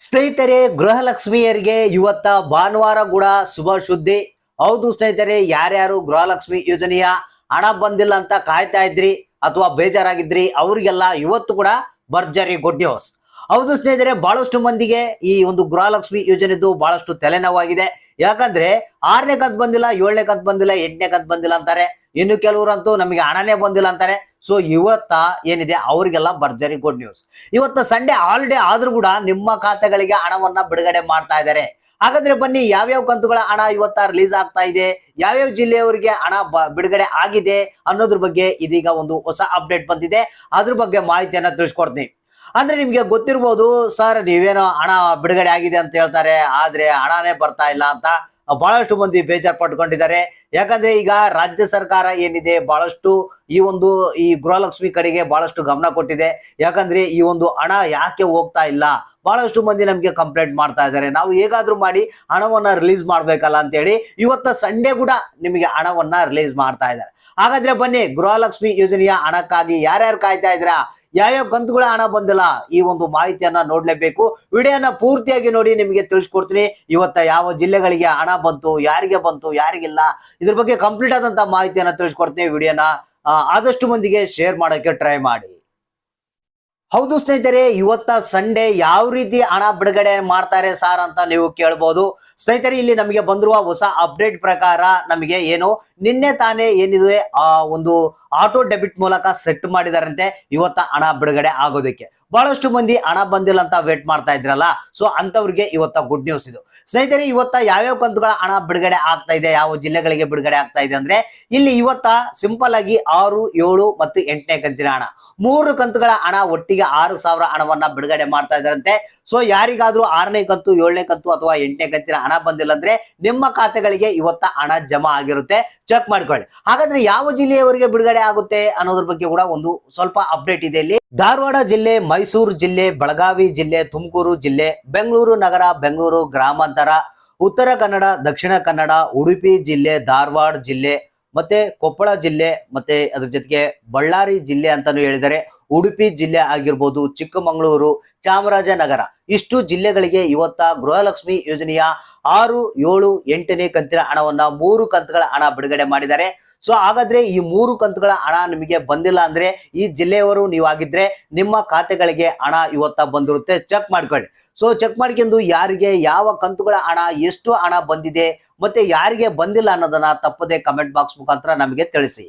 ಸ್ನೇಹಿತರೆ, ಗೃಹಲಕ್ಷ್ಮಿಯರಿಗೆ ಇವತ್ತ ಭಾನುವಾರ ಕೂಡ ಶುಭ ಸುದ್ದಿ. ಹೌದು ಸ್ನೇಹಿತರೆ, ಯಾರ್ಯಾರು ಗೃಹಲಕ್ಷ್ಮಿ ಯೋಜನೆಯ ಹಣ ಬಂದಿಲ್ಲ ಅಂತ ಕಾಯ್ತಾ ಇದ್ರಿ ಅಥವಾ ಬೇಜಾರಾಗಿದ್ರಿ, ಅವ್ರಿಗೆಲ್ಲ ಇವತ್ತು ಕೂಡ ಭರ್ಜರಿ ಗುಡ್ ನ್ಯೂಸ್ ಹೌದು ಸ್ನೇಹಿತರೆ, ಬಹಳಷ್ಟು ಮಂದಿಗೆ ಈ ಒಂದು ಗೃಹಲಕ್ಷ್ಮಿ ಯೋಜನೆದು ಬಹಳಷ್ಟು ತಲೆನೋವಾಗಿದೆ. ಯಾಕಂದ್ರೆ, ಆರನೇ ಕಂತ್ ಬಂದಿಲ್ಲ, ಏಳನೇ ಕಂತ್ ಬಂದಿಲ್ಲ, ಎಂಟನೇ ಕಂತ್ ಬಂದಿಲ್ಲ ಅಂತಾರೆ. ಇನ್ನು ಕೆಲವರಂತೂ ನಮಗೆ ಹಣನೇ ಬಂದಿಲ್ಲ ಅಂತಾರೆ. ಸೊ ಇವತ್ತ ಏನಿದೆ? ಅವರಿಗೆಲ್ಲ ಭರ್ಜರಿ ಗುಡ್ ನ್ಯೂಸ್ ಇವತ್ತು ಸಂಡೇ ಹಾಲಿಡೇ ಆದ್ರೂ ಕೂಡ ನಿಮ್ಮ ಖಾತೆಗಳಿಗೆ ಹಣವನ್ನ ಬಿಡುಗಡೆ ಮಾಡ್ತಾ ಇದ್ದಾರೆ. ಹಾಗಾದ್ರೆ ಬನ್ನಿ, ಯಾವ್ಯಾವ ಕಂತುಗಳ ಹಣ ಇವತ್ತ ರಿಲೀಸ್ ಆಗ್ತಾ ಇದೆ? ಯಾವ್ಯಾವ ಜಿಲ್ಲೆಯವರಿಗೆ ಹಣ ಬಿಡುಗಡೆ ಆಗಿದೆ ಅನ್ನೋದ್ರ ಬಗ್ಗೆ ಇದೀಗ ಒಂದು ಹೊಸ ಅಪ್ಡೇಟ್ ಬಂದಿದೆ. ಅದ್ರ ಬಗ್ಗೆ ಮಾಹಿತಿಯನ್ನ ತಿಳಿಸ್ಕೊಡ್ತೀನಿ. ಅಂದ್ರೆ ನಿಮ್ಗೆ ಗೊತ್ತಿರ್ಬೋದು, ಸರ್, ನೀವೇನೋ ಹಣ ಬಿಡುಗಡೆ ಆಗಿದೆ ಅಂತ ಹೇಳ್ತಾರೆ. ಆದ್ರೆ ಹಣನೇ ಬರ್ತಾ ಇಲ್ಲ ಅಂತ ಬಹಳಷ್ಟು ಮಂದಿ ಬೇಜಾರ್ ಪಟ್ಕೊಂಡಿದ್ದಾರೆ ಯಾಕಂದ್ರೆ ಈಗ ರಾಜ್ಯ ಸರ್ಕಾರ ಏನಿದೆ, ಬಹಳಷ್ಟು ಈ ಒಂದು ಈ ಗೃಹಲಕ್ಷ್ಮಿ ಕಡೆಗೆ ಬಹಳಷ್ಟು ಗಮನ ಕೊಟ್ಟಿದೆ. ಯಾಕಂದ್ರೆ ಈ ಒಂದು ಹಣ ಯಾಕೆ ಹೋಗ್ತಾ ಇಲ್ಲ? ಬಹಳಷ್ಟು ಮಂದಿ ನಮ್ಗೆ ಕಂಪ್ಲೇಂಟ್ ಮಾಡ್ತಾ ಇದ್ದಾರೆ. ನಾವು ಹೇಗಾದ್ರೂ ಮಾಡಿ ಹಣವನ್ನ ರಿಲೀಸ್ ಮಾಡ್ಬೇಕಲ್ಲ ಅಂತೇಳಿ ಇವತ್ತ ಸಂಡೇ ಕೂಡ ನಿಮಗೆ ಹಣವನ್ನ ರಿಲೀಸ್ ಮಾಡ್ತಾ ಇದ್ದಾರೆ. ಹಾಗಾದ್ರೆ ಬನ್ನಿ, ಗೃಹಲಕ್ಷ್ಮಿ ಯೋಜನೆಯ ಹಣಕ್ಕಾಗಿ ಯಾರ್ಯಾರು ಕಾಯ್ತಾ ಇದ್ದೀರಾ? ಯಾವ್ಯಾವ ಕಂತುಗಳ ಹಣ ಬಂದಿಲ್ಲ ಈ ಒಂದು ಮಾಹಿತಿಯನ್ನ ನೋಡ್ಲೇಬೇಕು. ವಿಡಿಯೋನ ಪೂರ್ತಿಯಾಗಿ ನೋಡಿ ನಿಮಗೆ ತಿಳಿಸ್ಕೊಡ್ತೀನಿ. ಇವತ್ತ ಯಾವ ಜಿಲ್ಲೆಗಳಿಗೆ ಹಣ ಬಂತು, ಯಾರಿಗೆ ಬಂತು, ಯಾರಿಗಿಲ್ಲ, ಇದ್ರ ಬಗ್ಗೆ ಕಂಪ್ಲೀಟ್ ಆದಂತ ಮಾಹಿತಿಯನ್ನ ತಿಳಿಸ್ಕೊಡ್ತೀನಿ ವಿಡಿಯೋನ. ಆದಷ್ಟು ಮಂದಿಗೆ ಶೇರ್ ಮಾಡೋಕೆ ಟ್ರೈ ಮಾಡಿ. ಹೌದು ಸ್ನೇಹಿತರೆ, ಇವತ್ತ ಸಂಡೇ ಯಾವ ರೀತಿ ಹಣ ಬಿಡುಗಡೆ ಮಾಡ್ತಾರೆ ಸಾರ್ ಅಂತ ನೀವು ಕೇಳ್ಬೋದು. ಸ್ನೇಹಿತರೆ, ಇಲ್ಲಿ ನಮಗೆ ಬಂದಿರುವ ಹೊಸ ಅಪ್ಡೇಟ್ ಪ್ರಕಾರ ನಮಗೆ ಏನು, ನಿನ್ನೆ ತಾನೇ ಏನಿದೆ, ಆ ಒಂದು ಆಟೋ ಡೆಬಿಟ್ ಮೂಲಕ ಸೆಟ್ ಮಾಡಿದಾರಂತೆ. ಇವತ್ತ ಹಣ ಬಿಡುಗಡೆ ಆಗೋದಕ್ಕೆ. ಬಹಳಷ್ಟು ಮಂದಿ ಹಣ ಬಂದಿಲ್ಲ ಅಂತ ವೇಟ್ ಮಾಡ್ತಾ ಇದ್ರಲ್ಲ. ಸೊ ಅಂತವ್ರಿಗೆ ಇವತ್ತ ಗುಡ್ ನ್ಯೂಸ್ ಇದು. ಸ್ನೇಹಿತರೆ, ಇವತ್ತ ಯಾವ್ಯಾವ ಕಂತುಗಳ ಹಣ ಬಿಡುಗಡೆ ಆಗ್ತಾ ಇದೆ, ಯಾವ ಜಿಲ್ಲೆಗಳಿಗೆ ಬಿಡುಗಡೆ ಆಗ್ತಾ ಇದೆ ಅಂದ್ರೆ, ಇಲ್ಲಿ ಇವತ್ತ ಸಿಂಪಲ್ ಆಗಿ ಆರು, ಏಳು ಮತ್ತು ಎಂಟನೇ ಕಂತಿನ ಹಣ. ಮೂರು ಕಂತುಗಳ ಹಣ ಒಟ್ಟಿಗೆ ಆರು ಸಾವಿರ ಹಣವನ್ನ ಬಿಡುಗಡೆ ಮಾಡ್ತಾ ಇದ್ದಾರಂತೆ. ಸೊ ಯಾರಿಗಾದ್ರೂ ಆರನೇ ಕಂತು, ಏಳನೇ ಕಂತು ಅಥವಾ ಎಂಟನೇ ಕಂತಿನ ಹಣ ಬಂದಿಲ್ಲ ಅಂದ್ರೆ, ನಿಮ್ಮ ಖಾತೆಗಳಿಗೆ ಇವತ್ತ ಹಣ ಜಮಾ ಆಗಿರುತ್ತೆ. ಚೆಕ್ ಮಾಡ್ಕೊಳ್ಳಿ. ಹಾಗಾದ್ರೆ ಯಾವ ಜಿಲ್ಲೆಯವರಿಗೆ ಬಿಡುಗಡೆ ಆಗುತ್ತೆ ಅನ್ನೋದ್ರ ಬಗ್ಗೆ ಕೂಡ ಒಂದು ಸ್ವಲ್ಪ ಅಪ್ಡೇಟ್ ಇದೆ ಇಲ್ಲಿ. ಧಾರವಾಡ ಜಿಲ್ಲೆ, ಮೈಸೂರು ಜಿಲ್ಲೆ, ಬೆಳಗಾವಿ ಜಿಲ್ಲೆ, ತುಮಕೂರು ಜಿಲ್ಲೆ, ಬೆಂಗಳೂರು ನಗರ, ಬೆಂಗಳೂರು ಗ್ರಾಮಾಂತರ, ಉತ್ತರ ಕನ್ನಡ, ದಕ್ಷಿಣ ಕನ್ನಡ, ಉಡುಪಿ ಜಿಲ್ಲೆ, ಧಾರವಾಡ ಜಿಲ್ಲೆ, ಮತ್ತೆ ಕೊಪ್ಪಳ ಜಿಲ್ಲೆ, ಮತ್ತೆ ಅದ್ರ ಜೊತೆಗೆ ಬಳ್ಳಾರಿ ಜಿಲ್ಲೆ ಅಂತಾನು ಹೇಳಿದರೆ ಉಡುಪಿ ಜಿಲ್ಲೆ ಆಗಿರ್ಬೋದು, ಚಿಕ್ಕಮಗಳೂರು, ಚಾಮರಾಜನಗರ. ಇಷ್ಟು ಜಿಲ್ಲೆಗಳಿಗೆ ಇವತ್ತ ಗೃಹಲಕ್ಷ್ಮಿ ಯೋಜನೆಯ ಆರು, ಏಳು, ಎಂಟನೇ ಕಂತಿನ ಹಣವನ್ನ ಮೂರು ಕಂತುಗಳ ಹಣ ಬಿಡುಗಡೆ ಮಾಡಿದ್ದಾರೆ. ಸೊ ಹಾಗಾದ್ರೆ ಈ ಮೂರು ಕಂತುಗಳ ಹಣ ನಿಮಗೆ ಬಂದಿಲ್ಲ ಅಂದ್ರೆ ಈ ಜಿಲ್ಲೆಯವರು ನೀವಾಗಿದ್ರೆ ನಿಮ್ಮ ಖಾತೆಗಳಿಗೆ ಹಣ ಇವತ್ತ ಬಂದಿರುತ್ತೆ. ಚೆಕ್ ಮಾಡ್ಕೊಳ್ಳಿ. ಸೊ ಚೆಕ್ ಮಾಡ್ಕೊಂಡು ಯಾರಿಗೆ ಯಾವ ಕಂತುಗಳ ಹಣ, ಎಷ್ಟು ಹಣ ಬಂದಿದೆ, ಮತ್ತೆ ಯಾರಿಗೆ ಬಂದಿಲ್ಲ ಅನ್ನೋದನ್ನ ತಪ್ಪದೆ ಕಮೆಂಟ್ ಬಾಕ್ಸ್ ಮುಖಾಂತರ ನಮಗೆ ತಿಳಿಸಿ.